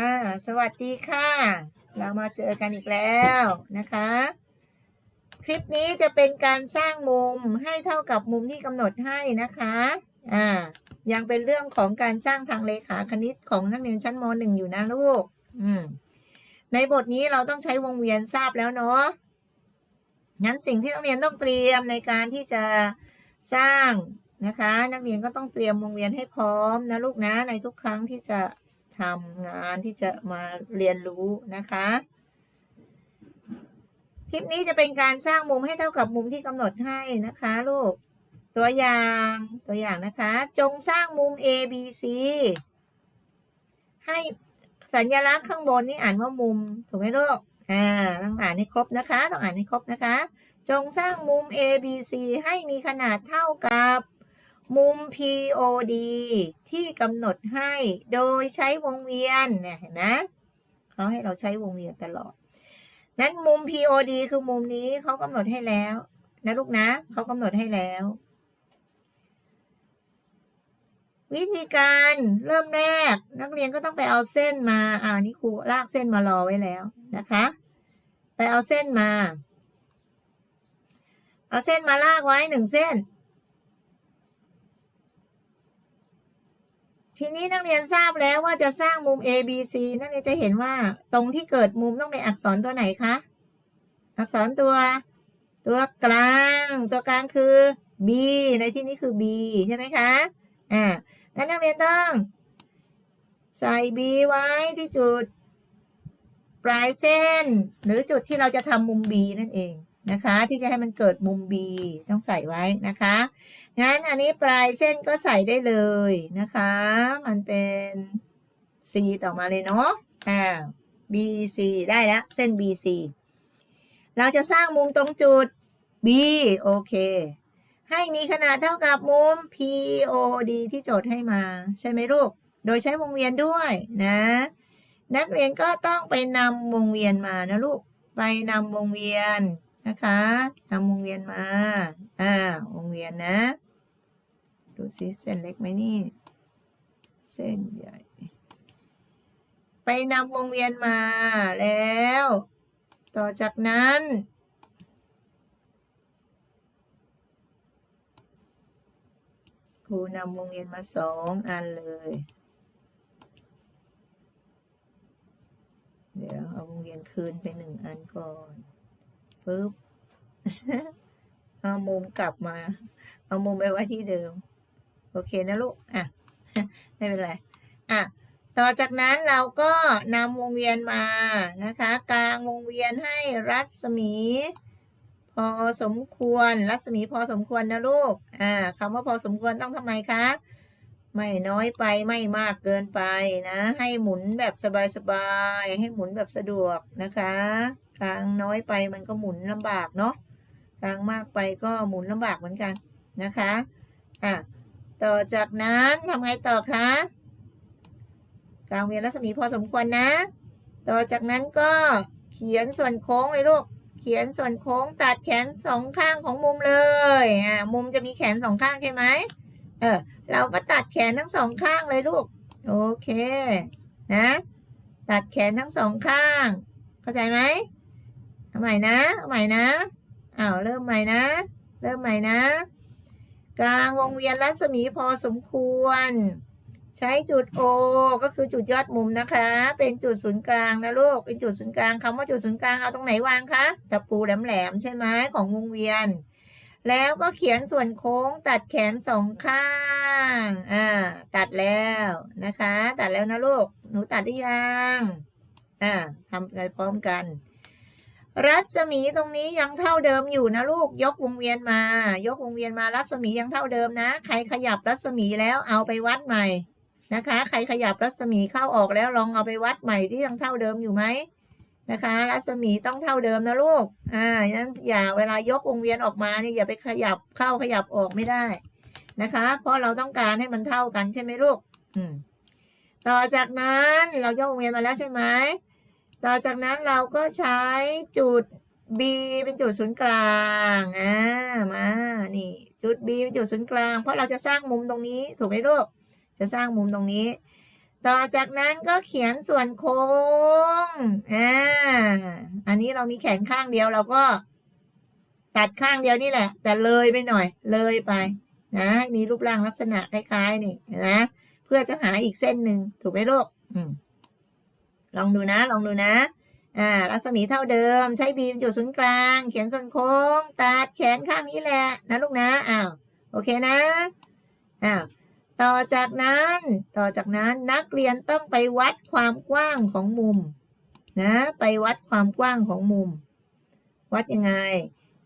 อ่า สวัสดีค่ะ เรามาเจอกันอีกแล้วนะคะ คลิปนี้จะเป็นการสร้างมุมให้เท่ากับมุมที่กำหนดให้นะคะ อ่า ยังเป็นเรื่องของการสร้างทางเลขาคณิตของนักเรียนชั้นม .1 อยู่นะลูก อืม ในบทนี้เราต้องใช้วงเวียนทราบแล้วเนาะ งั้นสิ่งที่นักเรียนต้องเตรียมในการที่จะสร้างนะคะ นักเรียนก็ต้องเตรียมวงเวียนให้พร้อมนะลูกนะในทุกครั้งที่จะ ทำงานที่จะมาเรียนรู้นะคะคลิปนี้จะเป็นการสร้างมุมให้เท่ากับมุมที่กำหนดให้นะคะลูก ตัวอย่างตัวอย่างนะคะ จงสร้างมุม A B C ให้สัญลักษณ์ข้างบนนี่อ่านว่ามุมถูกไหมลูกอ่าต้องอ่านให้ครบนะคะ ต้องอ่านให้ครบนะคะ จงสร้างมุม A B C ให้มีขนาดเท่ากับ มุม POD ที่กำหนดให้โดยใช้วงเวียนเนี่ยเห็นไหมเขาให้เราใช้วงเวียนตลอด นั้นมุม POD คือมุมนี้เขากำหนดให้แล้วนะลูกนะเขากำหนดให้แล้ว วิธีการเริ่มแรกนักเรียนก็ต้องไปเอาเส้นมาอ่านี่ครูลากเส้นมารอไว้แล้วนะคะ ไปเอาเส้นมา เอาเส้นมาลากไว้หนึ่งเส้น ทีนี้นักเรียนทราบแล้วว่าจะสร้างมุม A B C นักเรียนจะเห็นว่าตรงที่เกิดมุมต้องเป็นอักษรตัวไหนคะ อักษรตัว ตัวกลาง ตัวกลางคือ B ในที่นี้คือ B ใช่ไหมคะอ่างั้นนักเรียนต้อง ใส่ B ไว้ที่จุดปลายเส้น หรือจุดที่เราจะทำมุม B นั่นเอง นะคะ ที่จะให้มันเกิดมุม B ต้องใส่ไว้นะคะ งั้นอันนี้ปลายเส้นก็ใส่ได้เลยนะคะ มันเป็น C ต่อมาเลยเนาะอ่า BC ได้แล้วเส้น BC เราจะสร้างมุมตรงจุด B โอเค ให้มีขนาดเท่ากับมุม POD ที่โจทย์ให้มา ใช่ไหมลูก โดยใช้วงเวียนด้วยนะ นักเรียนก็ต้องไปนำวงเวียนมานะลูก ไปนำวงเวียน นะคะนำวงเวียนมา อ่าวงเวียนนะ ดูซิเส้นเล็กไหมนี่ เส้นใหญ่ ไปนำวงเวียนมาแล้ว ต่อจากนั้นครูนำวงเวียนมาสองอันเลย เดี๋ยวเอาวงเวียนคืนไปหนึ่งอันก่อน ปึ๊บเอามุมกลับมา เอามุมไปไว้ที่เดิม โอเคนะลูก อะ ไม่เป็นไร อะ ต่อจากนั้นเราก็นำวงเวียนมานะคะ กลางวงเวียนให้รัศมี พอสมควร รัศมีพอสมควรนะลูก อ่าคำว่าพอสมควรต้องทำไมคะ ไม่น้อยไปไม่มากเกินไปนะ ให้หมุนแบบสบายๆ ให้หมุนแบบสะดวกนะคะ กลางน้อยไปมันก็หมุนลำบากเนาะกลางมากไปก็หมุนลำบากเหมือนกันนะคะอะต่อจากนั้นทำไงต่อคะกลางเวียนรัศมีพอสมควรนะ ต่อจากนั้นก็เขียนส่วนโค้งเลยลูกเขียนส่วนโค้งตัดแขนสองข้างของมุมเลยอ่ามุมจะมีแขนสองข้างใช่ไหมเออเราก็ตัดแขนทั้งสองข้างเลยลูกโอเคนะตัดแขนทั้งสองข้าง เข้าใจไหม ใหม่นะเอาใหม่นะอ้าวเริ่มใหม่นะ เริ่มใหม่นะ กลางวงเวียนรัศมีพอสมควร ใช้จุด O ก็คือจุดยอดมุมนะคะ เป็นจุดศูนย์กลางนะลูกเป็นจุดศูนย์กลางคำว่าจุดศูนย์กลางเอาตรงไหนวางคะตะปูแหลมๆใช่ไหมของวงเวียน แล้วก็เขียนส่วนโค้งตัดแขนสองข้างอ่าตัดแล้วนะคะ ตัดแล้วนะลูกหนูตัดได้ยังอ่าทำไปพร้อมกัน รัศมีตรงนี้ยังเท่าเดิมอยู่นะลูกยกวงเวียนมา ยกวงเวียนมารัศมียังเท่าเดิมนะ ใครขยับรัศมีแล้วเอาไปวัดใหม่นะคะ ใครขยับรัศมีเข้าออกแล้วลองเอาไปวัดใหม่ที่ยังเท่าเดิมอยู่ไหมนะคะ รัศมีต้องเท่าเดิมนะลูกอ่างั้นอย่าเวลายกวงเวียนออกมาเนี่ยอย่าไปขยับเข้าขยับออกไม่ได้นะคะ เพราะเราต้องการให้มันเท่ากันใช่ไหมลูก อืมต่อจากนั้นเรายกวงเวียนมาแล้วใช่ไหม ต่อจากนั้นเราก็ใช้จุด B เป็นจุดศูนย์กลางอ่ามานี่จุด B เป็นจุดศูนย์กลาง เพราะเราจะสร้างมุมตรงนี้ถูกไหมลูกจะสร้างมุมตรงนี้ ต่อจากนั้นก็เขียนส่วนโค้งอ่าอันนี้เรามีแขนข้างเดียวเราก็ตัดข้างเดียวนี่แหละ แต่เลยไปหน่อยเลยไปนะให้มีรูปร่างลักษณะคล้ายๆนี่นะเพื่อจะหาอีกเส้นหนึ่งถูกไหมลูกอืม ลองดูนะ ลองดูนะ อ่า รัศมีเท่าเดิม ใช้บีมจุดศูนย์กลาง เขียนส่วนโค้ง ตัดแขนข้างนี้แหละ นะลูกนะ อ้าว โอเคนะ อ้าว ต่อจากนั้น ต่อจากนั้นนักเรียนต้องไปวัดความกว้างของมุม นะ ไปวัดความกว้างของมุม วัดยังไง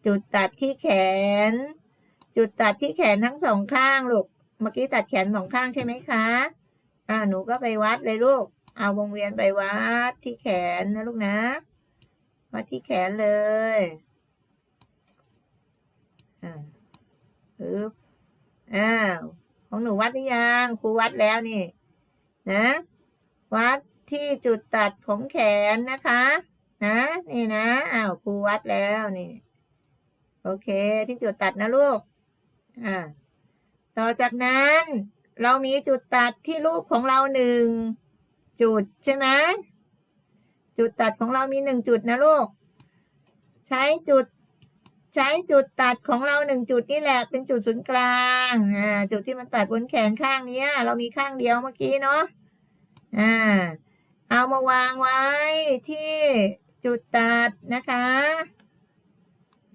จุดตัดที่แขน จุดตัดที่แขนทั้งสองข้างลูก เมื่อกี้ตัดแขนสองข้างใช่ไหมคะ อ่า หนูก็ไปวัดเลยลูก เอาวงเวียนไปวัดที่แขนนะลูกนะ วัดที่แขนเลยอ่าปึ๊บอ้าวของหนูวัดหรือยังครูวัดแล้วนี่ นะ วัดที่จุดตัดของแขนนะคะ นะ นี่นะอ้าวครูวัดแล้วนี่ โอเคที่จุดตัดนะลูกอ่าต่อจากนั้นเรามีจุดตัดที่รูปของเราหนึ่ง จุดใช่ไหมจุดตัดของเรามีหนึ่งจุดนะลูก ใช้จุด ใช้จุดตัดของเราหนึ่งจุดนี่แหละ เป็นจุดศูนย์กลางอ่าจุดที่มันตัดบนแขนข้างนี้เรามีข้างเดียวเมื่อกี้เนาะอ่าเอามาวางไว้ที่จุดตัดนะคะ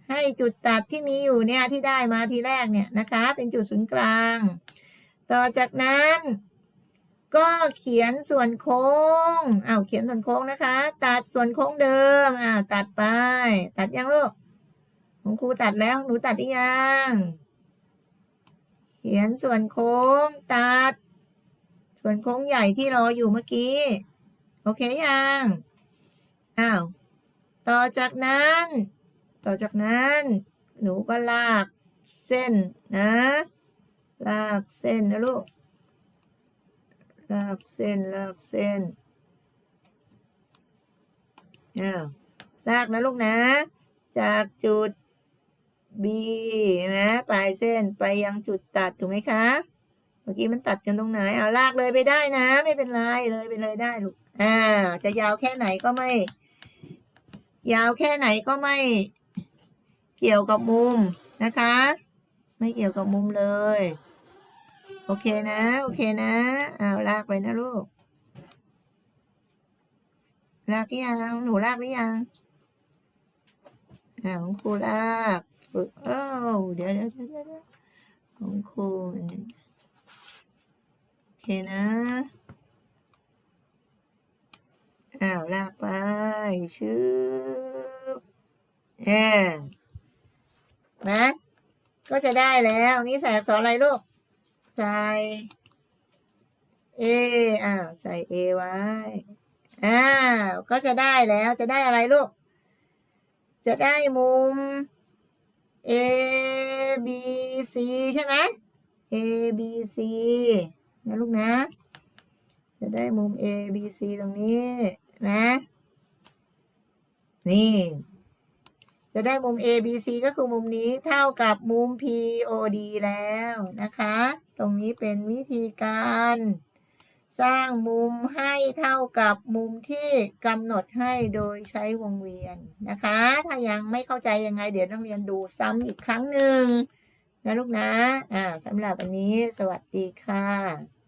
ให้จุดตัดที่มีอยู่เนี่ยที่ได้มาทีแรกเนี่ยนะคะ เป็นจุดศูนย์กลาง ต่อจากนั้น ก็เขียนส่วนโค้งอ้าวเขียนส่วนโค้งนะคะ ตัดส่วนโค้งเดิมอ่าตัดไป ตัดยังลูกของครูตัดแล้วหนูตัดหรือยัง เขียนส่วนโค้งตัด ส่วนโค้งใหญ่ที่รออยู่เมื่อกี้ โอเคยังอ้าวต่อจากนั้น ต่อจากนั้น หนูก็ลากเส้นนะ ลากเส้นนะลูก ลากเส้นลากเส้นอ้าวลากนะลูกนะ จากจุด B นะปลายเส้นไปยังจุดตัดถูกไหมคะ เมื่อกี้มันตัดกันตรงไหนเอาลากเลยไปได้นะ ไม่เป็นไรเลยไปเลยได้ลูกอ่า จะยาวแค่ไหนก็ไม่ ยาวแค่ไหนก็ไม่ เกี่ยวกับมุมนะคะ ไม่เกี่ยวกับมุมเลย โอเคนะ โอเคนะเอาลากไปนะลูก ลากหรือยังหนูลากหรือยังอ่าของครูลากฝึกเอ้าเดี๋ยวเดี๋ยวเดี๋ยวเดี๋ยวของครูโอเคนะอ้าวลากไปชืบแอนนะก็จะได้แล้ว นี่ใส่อักษรอะไรลูก ใส่ A อ้าวใส่ A ไว้อ้าวก็จะได้แล้วจะได้อะไรลูก จะได้มุม A B C ใช่ไหม A B C นะลูกนะ จะได้มุม A B C ตรงนี้นะ นี่ จะได้มุม A B C ก็คือมุมนี้เท่ากับมุม P O D แล้วนะคะ ตรงนี้เป็นวิธีการ สร้างมุมให้เท่ากับมุมที่กำหนดให้โดยใช้วงเวียนนะคะ ถ้ายังไม่เข้าใจยังไง เดี๋ยวต้องเรียนดูซ้ำอีกครั้งหนึ่งนะลูกนะ อ่าสำหรับวันนี้สวัสดีค่ะ